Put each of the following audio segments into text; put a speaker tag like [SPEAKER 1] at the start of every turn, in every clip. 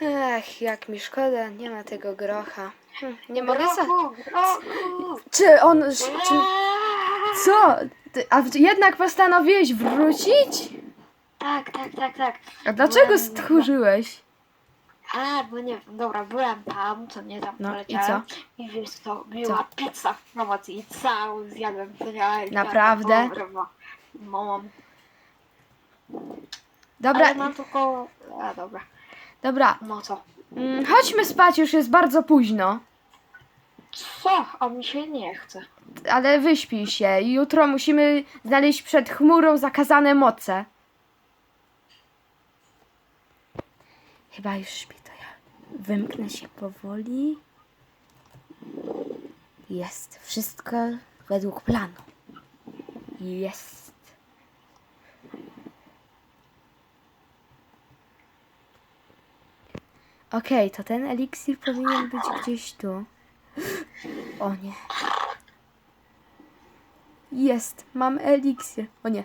[SPEAKER 1] Ech, jak mi szkoda, nie ma tego grocha. Hm, nie mogę sa...
[SPEAKER 2] Grochu, grochu.
[SPEAKER 1] Czy on... Czy... Co? Ty, a jednak postanowiłeś wrócić?
[SPEAKER 2] Tak, tak, tak, tak.
[SPEAKER 1] A dlaczego stchórzyłeś?
[SPEAKER 2] A, bo nie wiem, dobra, byłem tam, co nie tam
[SPEAKER 1] No, i
[SPEAKER 2] poleciałem. I wiesz co, była pizza w promocji i całą zjadłem. Ja- ja-
[SPEAKER 1] Naprawdę?
[SPEAKER 2] Dobra, no.
[SPEAKER 1] Dobra,
[SPEAKER 2] Ale mam tylko... A, dobra.
[SPEAKER 1] Dobra.
[SPEAKER 2] No co?
[SPEAKER 1] Mm, chodźmy spać, już jest bardzo późno.
[SPEAKER 2] Co? A mi się nie chce.
[SPEAKER 1] Ale wyśpij się. Jutro musimy znaleźć przed chmurą zakazane moce. Chyba już śpi, to ja wymknę się powoli. Jest. Wszystko według planu. Jest. Okej, to ten eliksir powinien być gdzieś tu. O nie. Jest, mam eliksir. O nie.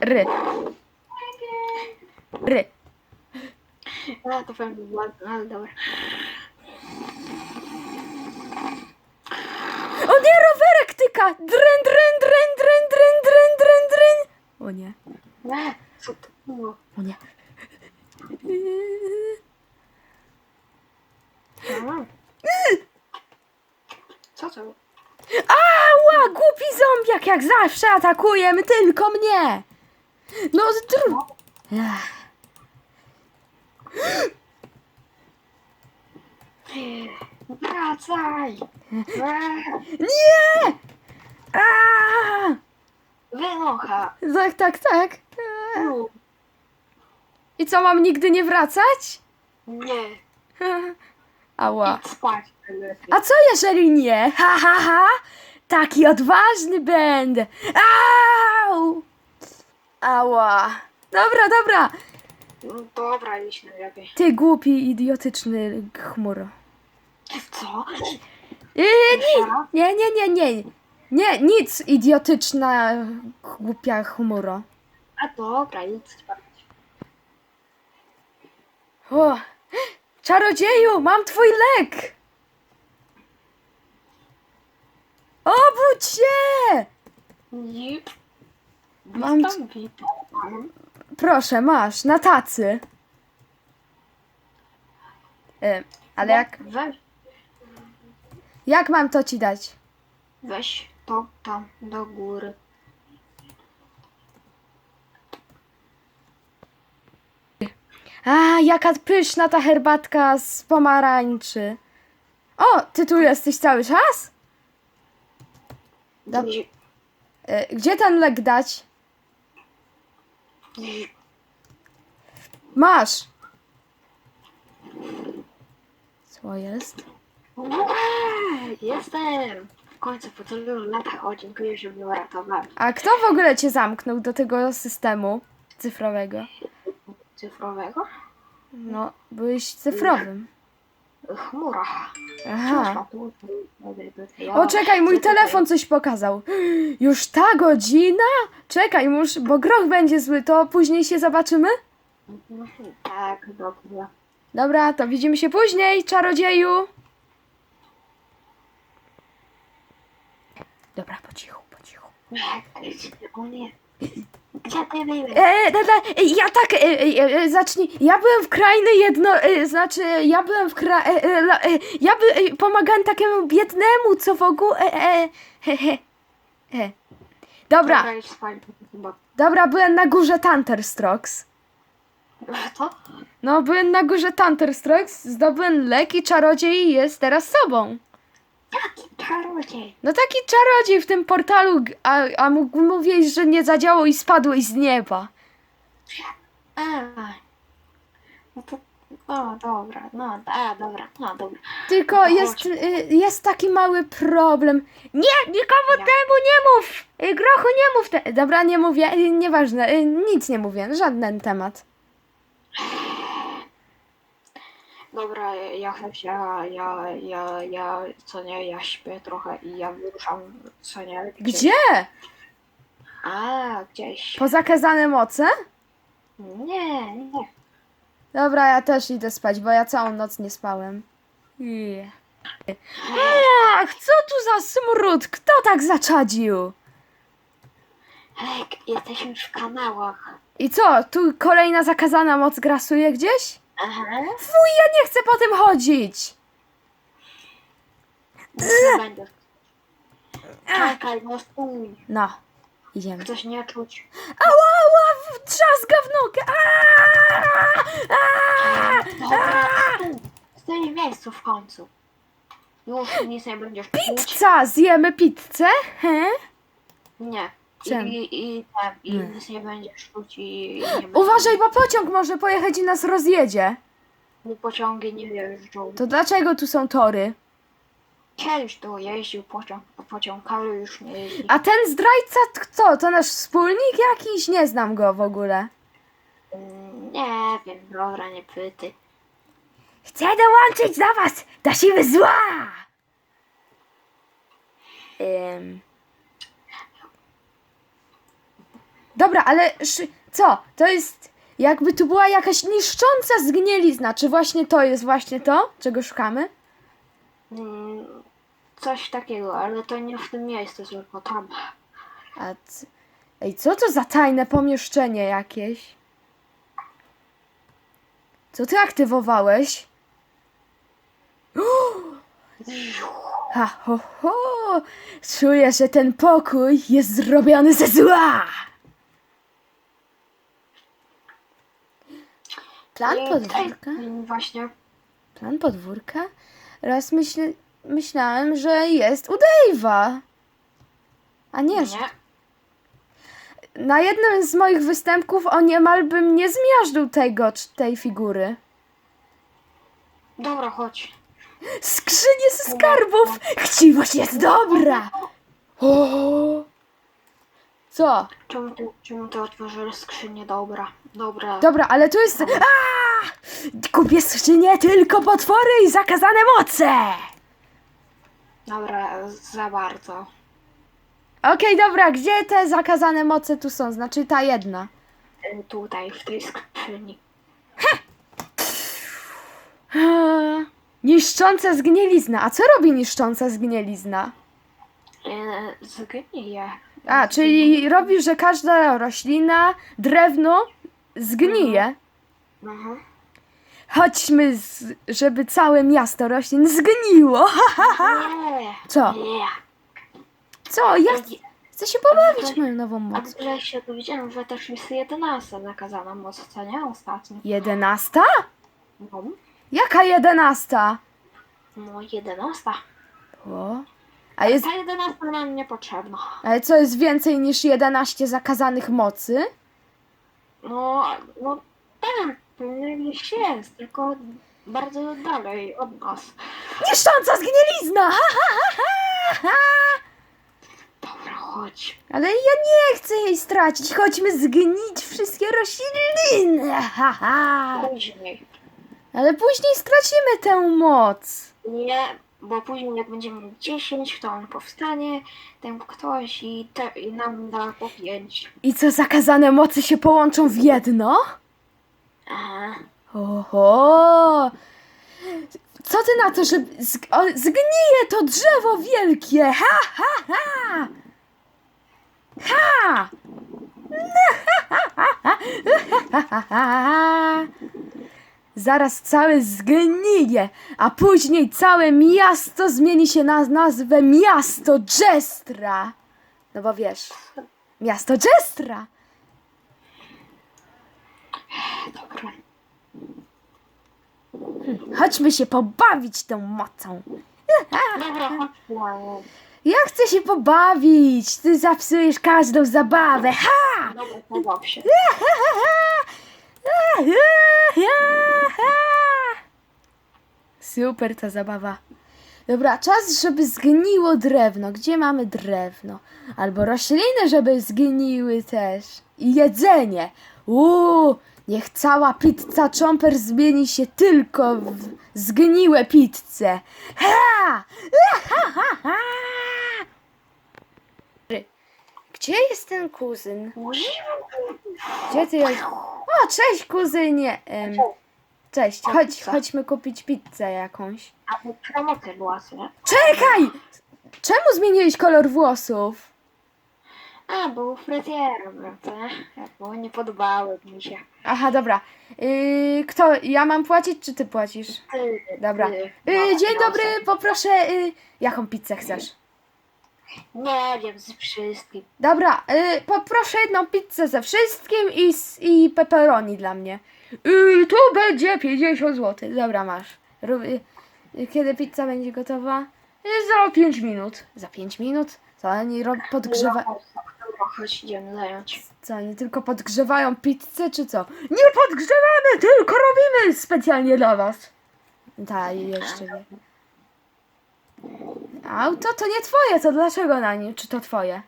[SPEAKER 1] Ry. Ry.
[SPEAKER 2] A, to pewnie była... Ale dobra.
[SPEAKER 1] O nie, rowerek tyka! Dryn, dryn, dryn, dryn, dryn, dryn, dryn, dryn. O nie,
[SPEAKER 2] Nie, co to było?
[SPEAKER 1] o nie.
[SPEAKER 2] A. Co to było?
[SPEAKER 1] Ała, głupi zombiak, jak zawsze atakuje tylko mnie. No, dr... Ach.
[SPEAKER 2] Wracaj! Eee,
[SPEAKER 1] Nie! A!
[SPEAKER 2] Wynocha!
[SPEAKER 1] Tak, tak, tak. I co, mam nigdy nie wracać?
[SPEAKER 2] Nie,
[SPEAKER 1] Ała.
[SPEAKER 2] idź spać lepiej.
[SPEAKER 1] A co jeżeli nie? Ha, ha, ha! Taki odważny będę! Au! Ała! Dobra, dobra!
[SPEAKER 2] No dobra, idź najlepiej.
[SPEAKER 1] Ty głupi, idiotyczny chmuro.
[SPEAKER 2] Co?
[SPEAKER 1] Nie, nie, nie, nie, nie, nie. Nie, nic, idiotyczna, głupia chmuro.
[SPEAKER 2] A dobra, spać.
[SPEAKER 1] O, czarodzieju, mam twój lek! Obudź się!
[SPEAKER 2] Nie.
[SPEAKER 1] Mam
[SPEAKER 2] witam.
[SPEAKER 1] Proszę, masz, na tacy. E, ale jak,
[SPEAKER 2] Weź,
[SPEAKER 1] jak mam to ci dać?
[SPEAKER 2] weź to tam do góry.
[SPEAKER 1] A, jaka pyszna ta herbatka z pomarańczy. O, ty tu jesteś cały czas? Dob-
[SPEAKER 2] Nie.
[SPEAKER 1] E, gdzie ten lek dać? Masz. Co jest?
[SPEAKER 2] Jestem! Końcu po tylu latach, o dziękuję, że mnie uratowałeś.
[SPEAKER 1] A kto w ogóle cię zamknął do tego systemu cyfrowego?
[SPEAKER 2] Cyfrowego?
[SPEAKER 1] No, byłeś cyfrowym.
[SPEAKER 2] Chmura.
[SPEAKER 1] Aha. O, czekaj, mój telefon coś pokazał. Już ta godzina? Czekaj, mus, bo groch będzie zły, to później się zobaczymy?
[SPEAKER 2] Tak, dobrze.
[SPEAKER 1] Dobra, to widzimy się później, czarodzieju. Dobra, po cichu, po cichu.
[SPEAKER 2] O nie. Gdzie ty byłeś?
[SPEAKER 1] E, da, da, e, ja tak, e, e, e, zacznij. Ja byłem w krainy jedno, e, znaczy, ja byłem w kra... E, e, la- e, ja by, e, pomagałem takiemu biednemu, co w ogóle... E, e, he, he, he. Dobra,
[SPEAKER 2] Dobra, chyba...
[SPEAKER 1] dobra, byłem na górze Thunderstrokes.
[SPEAKER 2] Co?
[SPEAKER 1] No, byłem na górze Thunderstrokes, zdobyłem lek i czarodziej jest teraz sobą.
[SPEAKER 2] Jaki czarodziej?
[SPEAKER 1] No taki czarodziej w tym portalu, a, a mógł mówić, że nie zadziałał i spadłeś z nieba.
[SPEAKER 2] A. No to... O, dobra, no, a, dobra, no, dobra.
[SPEAKER 1] Tylko
[SPEAKER 2] No
[SPEAKER 1] jest,
[SPEAKER 2] chodź.
[SPEAKER 1] y, jest taki mały problem. Nie, nikomu
[SPEAKER 2] Jak?
[SPEAKER 1] temu nie mów! Y, Grochu, nie mów te... Dobra, nie mówię, y, nieważne, y, nic nie mówię, żaden temat.
[SPEAKER 2] Dobra, ja się, ja, ja, ja, co nie, ja śpię trochę i ja wyruszam, co nie.
[SPEAKER 1] Gdzie?
[SPEAKER 2] A, gdzieś.
[SPEAKER 1] Po zakazane moce?
[SPEAKER 2] Nie, nie.
[SPEAKER 1] Dobra, ja też idę spać, bo ja całą noc nie spałem. Yeah. Ach, co tu za smród? Kto tak zaczadził?
[SPEAKER 2] Hek, jesteśmy w kanałach.
[SPEAKER 1] I co, tu kolejna zakazana moc grasuje gdzieś?
[SPEAKER 2] Aha.
[SPEAKER 1] Fuj, ja nie chcę po tym chodzić!
[SPEAKER 2] Nie będę. Czekaj, no stój.
[SPEAKER 1] No, idziemy.
[SPEAKER 2] Chcesz nie czuć.
[SPEAKER 1] Ała, ała, w- trzasga w nogę! Aaa! Aaa!
[SPEAKER 2] Dobra, stój. Stój w miejscu w końcu. Już nic nie będziesz czuć.
[SPEAKER 1] Pizza! Zjemy pizzę? He?
[SPEAKER 2] Nie.
[SPEAKER 1] Czemu?
[SPEAKER 2] I, i, i, tam, i nic nie będziesz czuć i nie będzie.
[SPEAKER 1] Uważaj, bo pociąg może pojechać i nas rozjedzie.
[SPEAKER 2] Bo pociągi nie jeżdżą.
[SPEAKER 1] To dlaczego tu są tory?
[SPEAKER 2] Kiedyś tu jeździł pociąg, pociąg, ale już nie jeździ.
[SPEAKER 1] A ten zdrajca, t- co? To nasz wspólnik jakiś? Nie znam go w ogóle.
[SPEAKER 2] Mm, Nie wiem, dobra, nie pyty.
[SPEAKER 1] Chcę dołączyć do was, do siły zła! Ym. Dobra, ale szy- co? To jest jakby tu była jakaś niszcząca zgnilizna. Czy właśnie to jest właśnie to, czego szukamy?
[SPEAKER 2] Mm, Coś takiego, ale to nie w tym miejscu, tylko tam.
[SPEAKER 1] A c- Ej, co to za tajne pomieszczenie jakieś? Co ty aktywowałeś? Ha, ho, ho! Czuję, że ten pokój jest zrobiony ze zła! Plan
[SPEAKER 2] I
[SPEAKER 1] podwórka?
[SPEAKER 2] Właśnie.
[SPEAKER 1] Plan podwórka? Raz myśl, myślałem, że jest u Dave'a. A nie, że
[SPEAKER 2] Nie.
[SPEAKER 1] na jednym z moich występków o niemal bym nie zmiażdżył tego, tej figury.
[SPEAKER 2] Dobra, chodź.
[SPEAKER 1] Skrzynie ze skarbów! Chciwość jest dobra! O! Co?
[SPEAKER 2] Czemu ty, czemu ty otworzyłeś skrzynię? Dobra, dobra.
[SPEAKER 1] Dobra, ale tu jest... A! Kupię skrzynię tylko potwory i zakazane moce!
[SPEAKER 2] Dobra, za bardzo.
[SPEAKER 1] Okej, dobra, gdzie te zakazane moce tu są? Znaczy ta jedna.
[SPEAKER 2] Y, Tutaj, w tej skrzyni.
[SPEAKER 1] Eee, Niszcząca zgnilizna. A co robi niszcząca zgnilizna?
[SPEAKER 2] Y, Zgnije.
[SPEAKER 1] A, czyli robi, że każda roślina, drewno zgnije.
[SPEAKER 2] Mhm.
[SPEAKER 1] Chodźmy, z, żeby całe miasto roślin zgniło.
[SPEAKER 2] Nie.
[SPEAKER 1] Co?
[SPEAKER 2] Nie.
[SPEAKER 1] Co? Ja chcę się pobawić moją nową
[SPEAKER 2] A
[SPEAKER 1] mocą.
[SPEAKER 2] gdzie się dowiedziałem, że też jest 11 zakazana moc, co nie? Ostatnio.
[SPEAKER 1] Jedenasta?
[SPEAKER 2] No,
[SPEAKER 1] Jaka jedenasta?
[SPEAKER 2] no 11.
[SPEAKER 1] O. A jest,
[SPEAKER 2] Ta 11 nam niepotrzebna.
[SPEAKER 1] ale co jest więcej niż 11 zakazanych mocy?
[SPEAKER 2] No, no tak, pewnie gdzieś jest, tylko bardzo dalej od nas.
[SPEAKER 1] Niszcząca zgnilizna! Ha, ha, ha, ha, ha.
[SPEAKER 2] Dobra, chodź.
[SPEAKER 1] Ale ja nie chcę jej stracić. Chodźmy zgnić wszystkie rośliny. Ha, ha.
[SPEAKER 2] Później.
[SPEAKER 1] Ale później stracimy tę moc.
[SPEAKER 2] Nie, bo później jak będziemy mieć 10, to on powstanie, ten ktoś i, te, i nam da po 5.
[SPEAKER 1] I co, zakazane mocy się połączą w jedno?
[SPEAKER 2] Aha.
[SPEAKER 1] Oho! Co ty na to, że zg- o, zgnije to drzewo wielkie? Ha, ha, ha! Ha! Zaraz całe zgnije, a później całe miasto zmieni się na nazwę Miasto Jestra. No bo wiesz, Miasto Jestra.
[SPEAKER 2] Dobra.
[SPEAKER 1] Chodźmy się pobawić tą mocą.
[SPEAKER 2] Dobra, chodź.
[SPEAKER 1] Ja chcę się pobawić. Ty zapsujesz każdą zabawę. Ha!
[SPEAKER 2] Dobra, pobaw się.
[SPEAKER 1] Super ta zabawa. Dobra, czas, żeby zgniło drewno. Gdzie mamy drewno? Albo rośliny, żeby zgniły też. I jedzenie. Uuu, Niech cała pizza chomper zmieni się tylko w zgniłe pizze. Gdzie jest ten kuzyn? Gdzie ty jest? O, cześć kuzynie. Em, cześć, chodź, chodźmy kupić pizzę jakąś.
[SPEAKER 2] A to promocję była, nie?
[SPEAKER 1] Czekaj! Czemu zmieniłeś kolor włosów?
[SPEAKER 2] A, był fryzjerem, co nie? Bo nie podobały mi się.
[SPEAKER 1] Aha, dobra. Yy, kto? Ja mam płacić, czy ty płacisz?
[SPEAKER 2] Ty,
[SPEAKER 1] Dobra.
[SPEAKER 2] ty,
[SPEAKER 1] Yy, dzień
[SPEAKER 2] no,
[SPEAKER 1] dobry, poproszę. Yy, jaką pizzę chcesz?
[SPEAKER 2] Nie wiem, z wszystkim.
[SPEAKER 1] Dobra, yy, poproszę jedną pizzę ze wszystkim i, s- i pepperoni dla mnie. Yy, tu będzie 50 zł. Dobra, masz. Rób, yy, kiedy pizza będzie gotowa? Yy, za 5 minut. Za 5 minut? Co oni rob, podgrzewa...
[SPEAKER 2] Dobra, chodź, idziemy zająć.
[SPEAKER 1] Co, oni tylko podgrzewają pizzę, czy co? Nie podgrzewamy, tylko robimy specjalnie dla was. Tak, i jeszcze nie. Auto to nie twoje, to dlaczego na nim? Czy to twoje?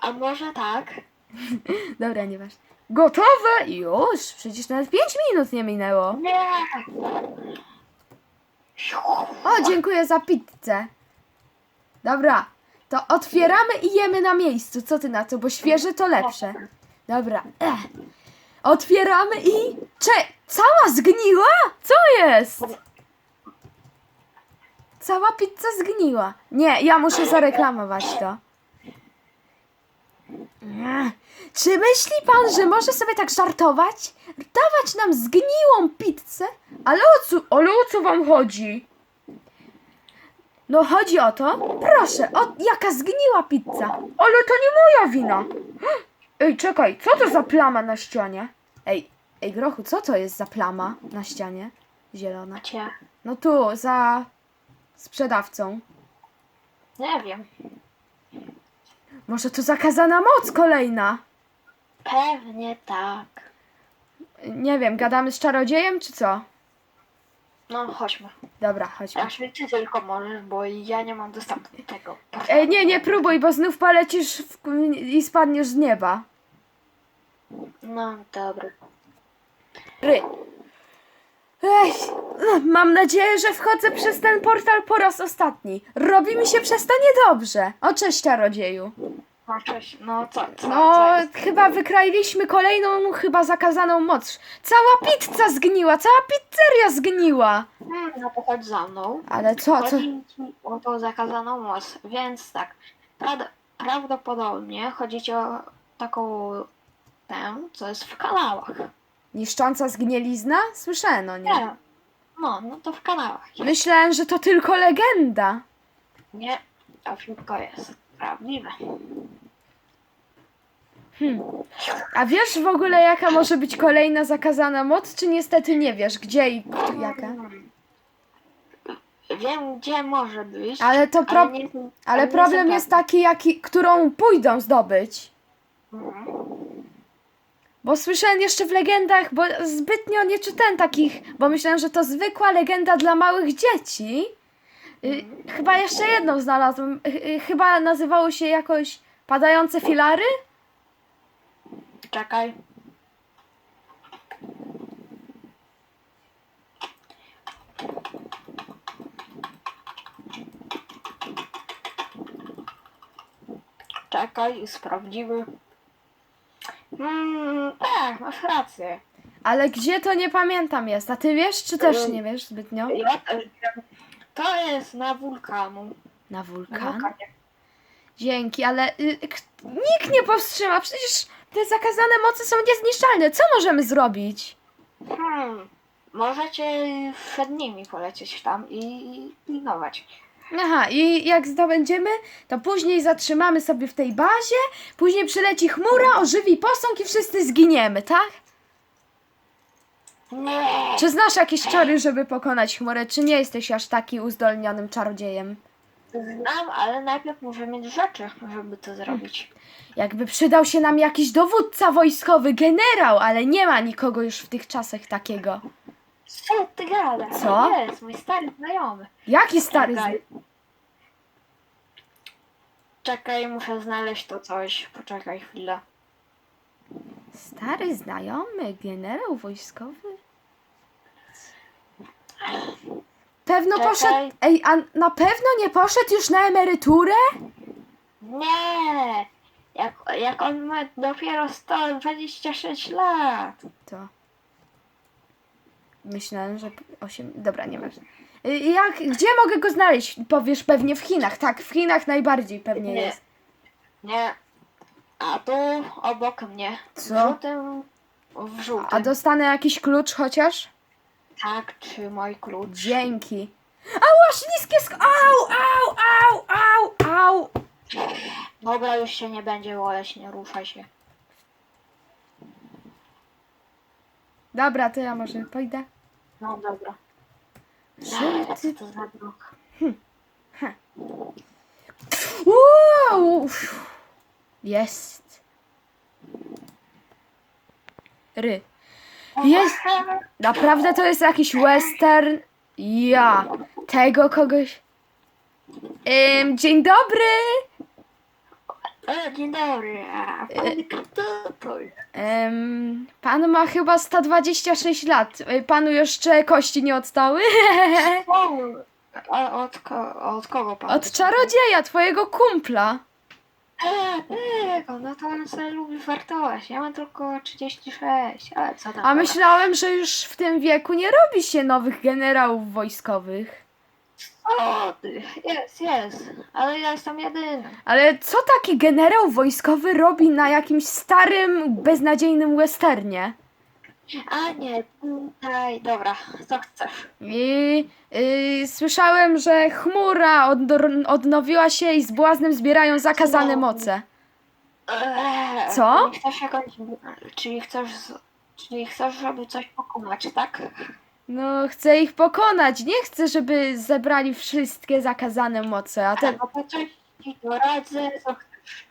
[SPEAKER 2] A może tak?
[SPEAKER 1] Dobra, nieważne. Gotowe? Już, przecież nawet 5 minut nie minęło.
[SPEAKER 2] Nie!
[SPEAKER 1] O, dziękuję za pizzę. Dobra, to otwieramy i jemy na miejscu. Co ty na to? Bo świeże to lepsze. Dobra. Ech. Otwieramy i... Cze... Cała zgniła? Co jest? Cała pizza zgniła. Nie, ja muszę zareklamować to. Ech. Czy myśli pan, że może sobie tak żartować? Dawać nam zgniłą pizzę? Ale o co, ale o co wam chodzi? No chodzi o to, proszę, o, jaka zgniła pizza. Ale to nie moja wina. Ej, czekaj, co to za plama na ścianie? Ej, ej, Grochu, co to jest za plama na ścianie? Zielona. No tu, za sprzedawcą.
[SPEAKER 2] Nie wiem.
[SPEAKER 1] Może to zakazana moc kolejna?
[SPEAKER 2] Pewnie tak.
[SPEAKER 1] Nie wiem, gadamy z czarodziejem, czy co?
[SPEAKER 2] No, chodźmy.
[SPEAKER 1] Dobra, chodźmy.
[SPEAKER 2] Znaczy, ty tylko możesz, bo ja nie mam dostępu do tego.
[SPEAKER 1] Ej, nie, nie próbuj, bo znów polecisz w, i spadniesz z nieba.
[SPEAKER 2] No, dobra.
[SPEAKER 1] Ry. Ech, mam nadzieję, że wchodzę przez ten portal po raz ostatni. Robi mi się przez to niedobrze. O, cześć, czarodzieju.
[SPEAKER 2] No, cześć. No, co, co,
[SPEAKER 1] No,
[SPEAKER 2] co jest?
[SPEAKER 1] chyba wykrailiśmy kolejną, chyba zakazaną moc. Cała pizza zgniła, cała pizzeria zgniła.
[SPEAKER 2] Hmm, no to chodź za mną.
[SPEAKER 1] Ale co, co?
[SPEAKER 2] Chodzi ci o tą zakazaną moc, więc tak. Prad- prawdopodobnie chodzi ci o taką tę, co jest w kanałach.
[SPEAKER 1] Niszcząca zgnielizna? Słyszałem o niej.
[SPEAKER 2] Nie. No, no to w kanałach. jest.
[SPEAKER 1] Myślałem, że to tylko legenda.
[SPEAKER 2] Nie, to wszystko jest prawdziwe.
[SPEAKER 1] Hmm. A wiesz w ogóle, jaka może być kolejna zakazana moc, czy niestety nie wiesz, gdzie i jaka?
[SPEAKER 2] Hmm. Wiem, gdzie może być.
[SPEAKER 1] Ale to pro...
[SPEAKER 2] nie jestem-
[SPEAKER 1] Ale
[SPEAKER 2] nie
[SPEAKER 1] problem jest taki, jaki, którą pójdą zdobyć.
[SPEAKER 2] Mhm.
[SPEAKER 1] Bo słyszałem jeszcze w legendach, bo zbytnio nie czytałem takich, bo myślałem, że to zwykła legenda dla małych dzieci. Y, chyba jeszcze jedną znalazłem. Y, y, chyba nazywało się jakoś Padające filary?
[SPEAKER 2] Czekaj. Czekaj, sprawdzimy. Mm, tak, masz rację.
[SPEAKER 1] Ale gdzie to nie pamiętam jest. A ty wiesz, czy też nie wiesz zbytnio?
[SPEAKER 2] Ja też wiem. To jest na wulkanu.
[SPEAKER 1] Na
[SPEAKER 2] Na
[SPEAKER 1] wulkan?
[SPEAKER 2] wulkanie.
[SPEAKER 1] Dzięki, ale y, k- nikt nie powstrzyma. Przecież te zakazane mocy są niezniszczalne. Co możemy zrobić?
[SPEAKER 2] Hmm. Możecie przed nimi polecieć tam i pilnować.
[SPEAKER 1] Aha, i jak zdobędziemy, to później zatrzymamy sobie w tej bazie, później przyleci chmura, ożywi posąg i wszyscy zginiemy, tak?
[SPEAKER 2] Nie!
[SPEAKER 1] Czy znasz jakieś czary, żeby pokonać chmurę, czy nie jesteś aż taki uzdolnionym czarodziejem?
[SPEAKER 2] Znam, ale najpierw muszę mieć rzeczy, żeby to zrobić.
[SPEAKER 1] Jakby przydał się nam jakiś dowódca wojskowy, generał, ale nie ma nikogo już w tych czasach takiego.
[SPEAKER 2] Co ty gadasz?
[SPEAKER 1] Co?
[SPEAKER 2] Jest, mój stary znajomy.
[SPEAKER 1] Jaki stary...
[SPEAKER 2] Czekaj. Czekaj, muszę znaleźć to coś. Poczekaj chwilę.
[SPEAKER 1] Stary znajomy, generał wojskowy. Pewno
[SPEAKER 2] Czekaj.
[SPEAKER 1] poszedł. Ej, a na pewno nie poszedł już na emeryturę?
[SPEAKER 2] Nie! Jak, jak on ma dopiero 126 lat.
[SPEAKER 1] To. Myślałem, że 8. Dobra, nie ważne. Y, Jak, gdzie mogę go znaleźć? Powiesz pewnie w Chinach. Tak, w Chinach najbardziej pewnie
[SPEAKER 2] Nie.
[SPEAKER 1] jest.
[SPEAKER 2] Nie. A tu obok mnie. W
[SPEAKER 1] Co?
[SPEAKER 2] żółtym. W żółtym.
[SPEAKER 1] A dostanę jakiś klucz chociaż?
[SPEAKER 2] Tak, czy mój klucz.
[SPEAKER 1] Dzięki. Ała, śliskie sk... Au, au, au, au, au.
[SPEAKER 2] Dobra, już się nie będzie woleć, nie ruszaj się.
[SPEAKER 1] Dobra, to ja może pójdę.
[SPEAKER 2] No dobra.
[SPEAKER 1] Co ty...
[SPEAKER 2] to za blok?
[SPEAKER 1] Wow! Jest. Ry. Jest. Naprawdę to jest jakiś western? Ja. Tego kogoś. Ym, dzień dobry.
[SPEAKER 2] E, dzień dobry. A pan kto to
[SPEAKER 1] pan ma chyba 126 lat. Y, Panu jeszcze kości nie odstały?
[SPEAKER 2] O, a od, ko, od kogo pan?
[SPEAKER 1] Od czarodzieja, twojego kumpla.
[SPEAKER 2] E, tego, no to on sobie lubi fartować. Ja mam tylko 36, ale co tam?
[SPEAKER 1] A myślałem, że już w tym wieku nie robi się nowych generałów wojskowych.
[SPEAKER 2] O, ty, jest, jest. Ale ja jestem jedyny.
[SPEAKER 1] Ale co taki generał wojskowy robi na jakimś starym, beznadziejnym westernie?
[SPEAKER 2] A nie, tutaj, dobra, co chcesz?
[SPEAKER 1] I y, słyszałem, że chmura odnor- odnowiła się i z błaznem zbierają zakazane
[SPEAKER 2] Co?
[SPEAKER 1] moce.
[SPEAKER 2] Eee,
[SPEAKER 1] Co?
[SPEAKER 2] Czyli chcesz jakąś, czyli chcesz, z- czyli chcesz, żeby coś pokonać, tak?
[SPEAKER 1] No, chcę ich pokonać. Nie chcę, żeby zebrali wszystkie zakazane moce, a te...
[SPEAKER 2] No to coś ci doradzę, co chcesz.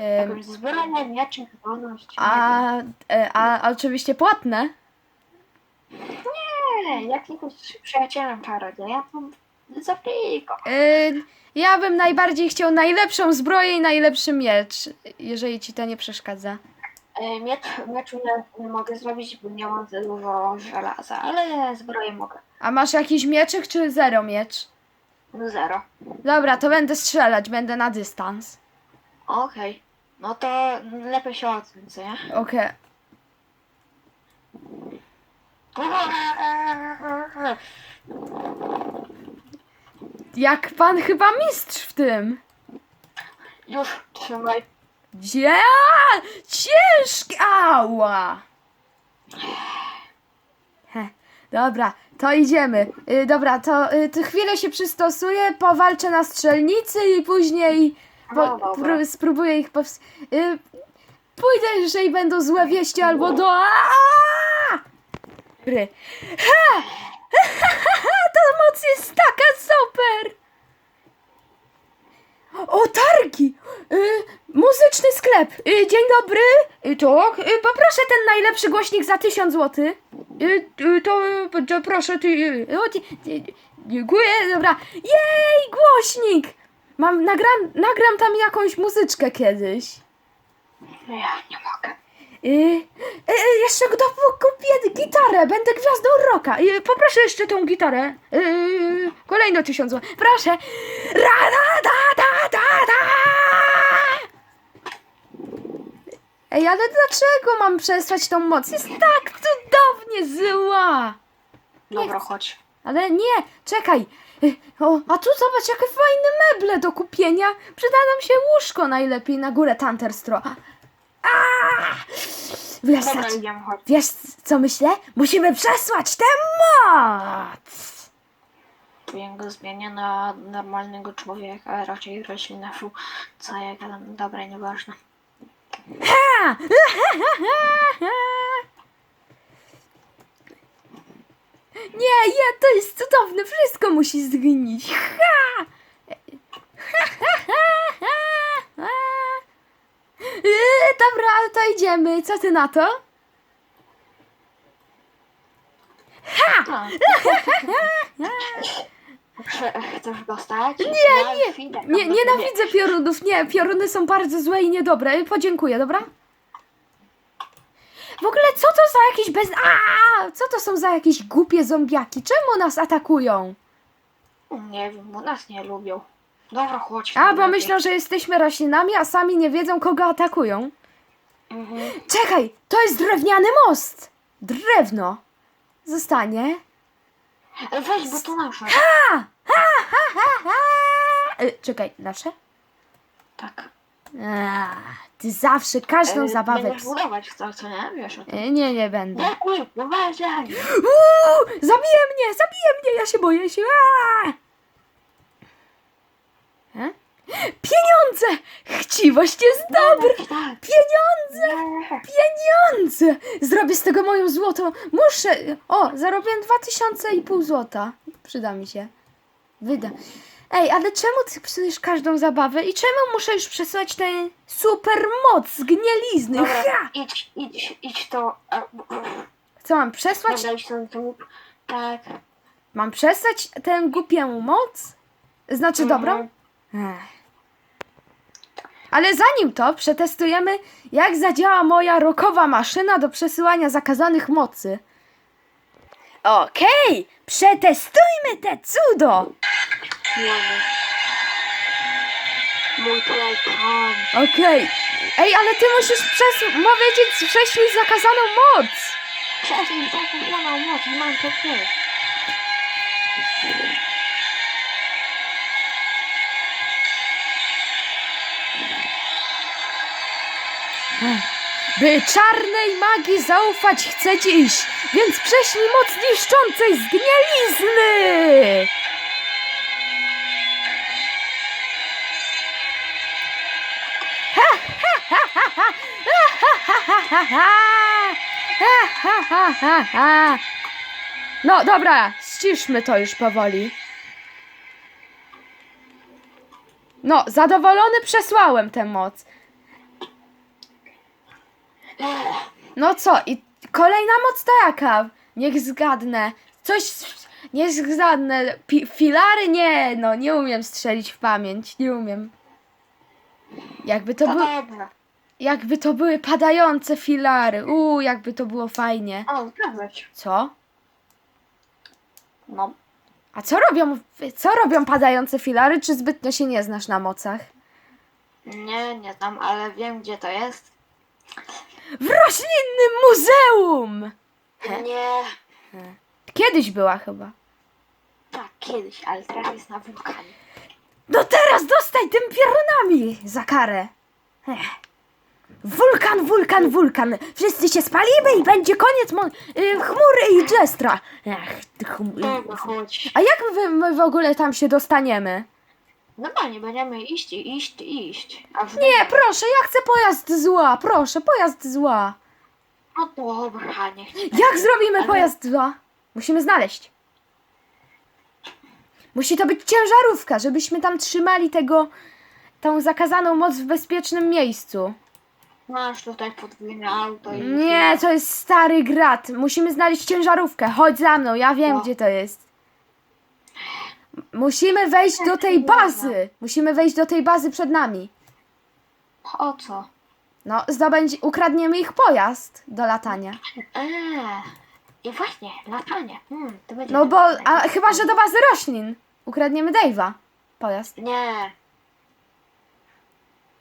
[SPEAKER 1] Ym,
[SPEAKER 2] Jakąś zbroję, miecz, wolność.
[SPEAKER 1] a, e, a, a oczywiście płatne.
[SPEAKER 2] Nie, jak jesteś przyjacielem czarodzieja, to za friko.
[SPEAKER 1] Y, ja bym najbardziej chciał najlepszą zbroję i najlepszy miecz, jeżeli ci to nie przeszkadza.
[SPEAKER 2] E, Miecz, mieczu nie, nie mogę zrobić, bo nie mam za dużo żelaza, ale zbroję mogę.
[SPEAKER 1] A masz jakiś mieczyk czy zero miecz?
[SPEAKER 2] No zero.
[SPEAKER 1] Dobra, to będę strzelać, będę na dystans.
[SPEAKER 2] Okej. No to lepiej się odsuń, co nie?
[SPEAKER 1] Okej. Jak pan chyba mistrz w tym.
[SPEAKER 2] Już, trzymaj.
[SPEAKER 1] Gdzie? Ciężki! Ała! Heh, dobra, to idziemy. Y, dobra, to, y, to chwilę się przystosuję, powalczę na strzelnicy i później po,
[SPEAKER 2] No dobra.
[SPEAKER 1] pró- spróbuję ich powst... Y, pójdę, jeżeli będą złe wieści albo do... Aaaa! Ry. Ha! Ta moc jest taka super! O, targi! Y, muzyczny sklep. Y, dzień dobry. Y, to, y, poproszę ten najlepszy głośnik za 1000 zł. Y, y, to, y, proszę, ty. Y, o, dzie- dzie- dziękuję, dobra. Jej, głośnik! Mam, nagram, nagram tam jakąś muzyczkę kiedyś.
[SPEAKER 2] Ja nie mogę.
[SPEAKER 1] Y, y, y, jeszcze do, kupię gitarę, będę gwiazdą rocka. Y, poproszę jeszcze tą gitarę. Y, kolejno tysiąc zł. Proszę. Ra, da, da. Ej, ale dlaczego mam przesłać tą moc? Jest tak cudownie zła.
[SPEAKER 2] Dobra, chodź.
[SPEAKER 1] Ale nie, czekaj. Y, O, a tu zobacz, jakie fajne meble do kupienia. Przyda nam się łóżko najlepiej na górę Tanterstro. Wiesz,
[SPEAKER 2] Dobra,
[SPEAKER 1] co-
[SPEAKER 2] idziemy, chodź.
[SPEAKER 1] wiesz, co myślę? Musimy przesłać tę moc!
[SPEAKER 2] Powinien go zmienię na normalnego człowieka, a raczej roślinę. Fu, co ja gadam? Dobra, nieważne.
[SPEAKER 1] Ha! Nie, nie, to jest cudowne, wszystko musi zgnić. Ha! Yy, Dobra, to idziemy. Co ty na to?
[SPEAKER 2] A. Chce- Chcesz dostać?
[SPEAKER 1] Nie, nie, Nie, nienawidzę piorunów. Nie, pioruny są bardzo złe i niedobre. Podziękuję, dobra? W ogóle co to za jakieś bez... A, co to są za jakieś głupie zombiaki? Czemu nas atakują?
[SPEAKER 2] Nie wiem, bo nas nie lubią. Dobra, chodź.
[SPEAKER 1] A, bo myślą, że jesteśmy roślinami, a sami nie wiedzą, kogo atakują.
[SPEAKER 2] Mhm.
[SPEAKER 1] Czekaj, to jest drewniany most! Drewno. Zostanie.
[SPEAKER 2] E, Weź, bo to nasze.
[SPEAKER 1] Y, czekaj, nasze?
[SPEAKER 2] Tak.
[SPEAKER 1] A, ty zawsze każdą
[SPEAKER 2] E,
[SPEAKER 1] zabawę...
[SPEAKER 2] Będziesz budować co nie? Wiesz o tym.
[SPEAKER 1] Y, Nie, nie będę.
[SPEAKER 2] Dziękuję, uważaj.
[SPEAKER 1] Uuu, zabije mnie, zabije mnie, ja się boję się. Aaa! Pieniądze! Chciwość jest dobra!
[SPEAKER 2] Tak.
[SPEAKER 1] Pieniądze!
[SPEAKER 2] Nie.
[SPEAKER 1] Pieniądze! Zrobię z tego moją złotą. Muszę. O, zarobiłem dwa tysiące i pół złota. Przyda mi się. Wyda. Ej, ale czemu ty psujesz każdą zabawę i czemu muszę już przesyłać tę super moc zgnilizny?
[SPEAKER 2] Dobra,
[SPEAKER 1] Ha!
[SPEAKER 2] idź, idź, idź to.
[SPEAKER 1] Co mam przesłać?
[SPEAKER 2] Dobra, idź ten trup. Tak.
[SPEAKER 1] Mam przesłać tę głupią moc? Znaczy
[SPEAKER 2] Mhm.
[SPEAKER 1] dobrą? Ech. Ale zanim to, przetestujemy, jak zadziała moja rokowa maszyna do przesyłania zakazanych mocy. Okej, przetestujmy te cudo!
[SPEAKER 2] Mój telefon.
[SPEAKER 1] Okej. Ej, ale ty musisz przes- powiedzieć wcześniej zakazaną moc!
[SPEAKER 2] Przeżyj zakupioną moc, mam to ty.
[SPEAKER 1] By czarnej magii zaufać chce dziś, więc prześlij moc niszczącej zgnilizny! No dobra, ściszmy to już powoli. No, zadowolony przesłałem tę moc. No co, i kolejna moc to jaka? Niech zgadnę. Coś. Niech zgadnę. Pi- filary? Nie, no, nie umiem strzelić w pamięć. Nie umiem. Jakby to,
[SPEAKER 2] To
[SPEAKER 1] jakby to były padające filary. Uuu, jakby to było fajnie.
[SPEAKER 2] O, zgadłeś.
[SPEAKER 1] Co?
[SPEAKER 2] No.
[SPEAKER 1] A co robią, co robią padające filary? Czy zbytnio się nie znasz na mocach?
[SPEAKER 2] Nie, nie znam, ale wiem gdzie to jest.
[SPEAKER 1] W roślinnym muzeum!
[SPEAKER 2] Nie.
[SPEAKER 1] Kiedyś była chyba.
[SPEAKER 2] Tak, kiedyś, ale teraz jest na wulkanie.
[SPEAKER 1] No teraz dostaj tym piorunami za karę. Ech. Wulkan, wulkan, wulkan. Wszyscy się spalimy i będzie koniec mo- y, chmury i Jestra. Ech, ty chum-
[SPEAKER 2] Dobra, chodź.
[SPEAKER 1] A jak my, my w ogóle tam się dostaniemy?
[SPEAKER 2] Normalnie będziemy iść i iść i iść. A w
[SPEAKER 1] Nie, proszę, ja chcę pojazd zła. Proszę, pojazd zła.
[SPEAKER 2] No dobra, niech ci
[SPEAKER 1] Jak zrobimy
[SPEAKER 2] Ale-
[SPEAKER 1] pojazd zła? Musimy znaleźć. Musi to być ciężarówka, żebyśmy tam trzymali tego, tą zakazaną moc w bezpiecznym miejscu.
[SPEAKER 2] Masz tutaj podwójne auto i...
[SPEAKER 1] Nie, to jest stary grat. Musimy znaleźć ciężarówkę. Chodź za mną, ja wiem
[SPEAKER 2] No.
[SPEAKER 1] gdzie to jest. Musimy wejść do tej bazy. Musimy wejść do tej bazy przed nami.
[SPEAKER 2] O co?
[SPEAKER 1] No, zdobędzie, ukradniemy ich pojazd do latania.
[SPEAKER 2] Eee. I właśnie, latanie. Hmm, to będzie
[SPEAKER 1] No bo,
[SPEAKER 2] latanie.
[SPEAKER 1] a chyba, że do bazy roślin. Ukradniemy Dave'a. Pojazd.
[SPEAKER 2] Nie.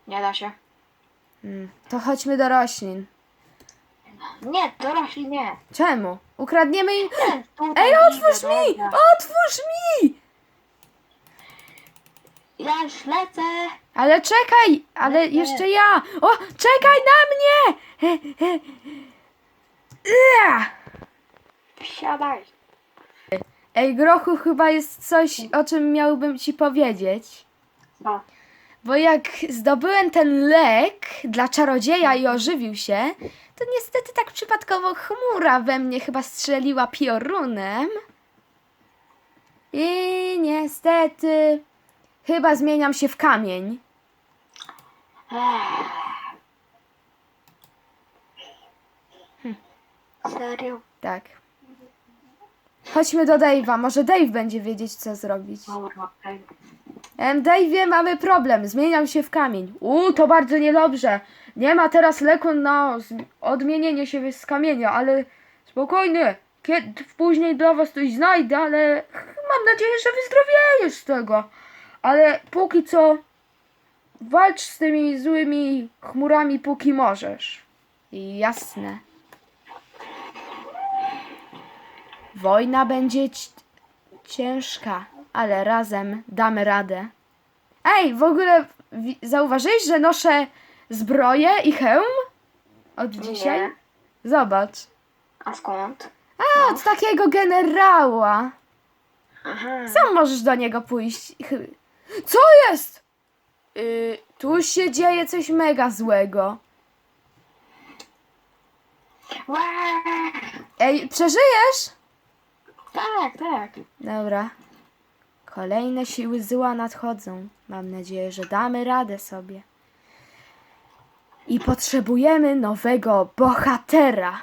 [SPEAKER 2] Nie da się.
[SPEAKER 1] Hmm, to chodźmy do roślin.
[SPEAKER 2] Nie, dorośli nie.
[SPEAKER 1] Czemu? Ukradniemy im...
[SPEAKER 2] Tutaj
[SPEAKER 1] Ej, otwórz mi!
[SPEAKER 2] dobra.
[SPEAKER 1] Otwórz mi!
[SPEAKER 2] Ja już lecę.
[SPEAKER 1] Ale czekaj, ale
[SPEAKER 2] Nie,
[SPEAKER 1] jeszcze ja. O, czekaj na mnie! Ua! Ej, Grochu, chyba jest coś, o czym miałbym ci powiedzieć.
[SPEAKER 2] No.
[SPEAKER 1] Bo jak zdobyłem ten lek dla czarodzieja i ożywił się, to niestety tak przypadkowo chmura we mnie chyba strzeliła piorunem. I niestety chyba zmieniam się w kamień.
[SPEAKER 2] Ech. Serio?
[SPEAKER 1] Tak. Chodźmy do Dave'a, może Dave będzie wiedzieć, co zrobić.
[SPEAKER 2] Dobra, okej.
[SPEAKER 1] Em, Dave'ie, mamy problem. Zmieniam się w kamień. U, to bardzo niedobrze. Nie ma teraz leku na odmienienie się z kamienia, ale spokojnie. Kiedy później dla was coś znajdę, ale mam nadzieję, że wyzdrowiejesz z tego. Ale póki co walcz z tymi złymi chmurami, póki możesz. Jasne. Wojna będzie ci- ciężka, ale razem damy radę. Ej, w ogóle zauważyłeś, że noszę zbroję i hełm? Od dzisiaj?
[SPEAKER 2] Nie.
[SPEAKER 1] Zobacz.
[SPEAKER 2] A skąd?
[SPEAKER 1] A, od takiego generała.
[SPEAKER 2] Aha.
[SPEAKER 1] Sam możesz do niego pójść. Co jest? Y, tu się dzieje coś mega złego. Ej, przeżyjesz?
[SPEAKER 2] Tak, tak.
[SPEAKER 1] Dobra. Kolejne siły zła nadchodzą. Mam nadzieję, że damy radę sobie. I potrzebujemy nowego bohatera.